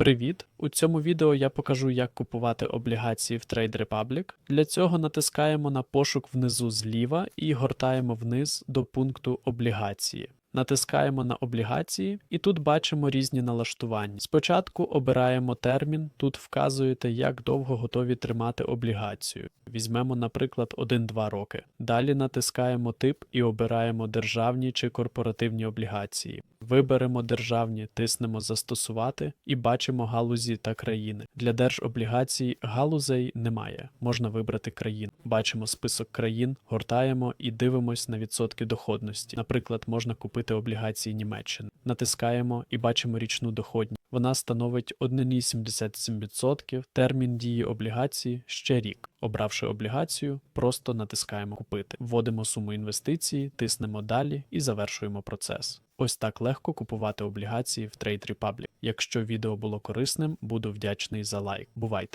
Привіт! У цьому відео я покажу, як купувати облігації в Trade Republic. Для цього натискаємо на пошук внизу зліва і гортаємо вниз до пункту облігації. Натискаємо на облігації і тут бачимо різні налаштування. Спочатку обираємо термін, тут вказуєте, як довго готові тримати облігацію. Візьмемо, наприклад, 1-2 роки. Далі натискаємо тип і обираємо державні чи корпоративні облігації. Виберемо державні, тиснемо Застосувати і бачимо галузі та країни. Для держоблігацій галузей немає, можна вибрати країну. Бачимо список країн, гортаємо і дивимось на відсотки доходності. Наприклад, можна купити облігації Німеччини. Натискаємо і бачимо річну доходність. Вона становить 1,77%. Термін дії облігації ще рік. Обравши облігацію, просто натискаємо Купити. Вводимо суму інвестиції, тиснемо далі і завершуємо процес. Ось так легко купувати облігації в Trade Republic. Якщо відео було корисним, буду вдячний за лайк. Бувайте!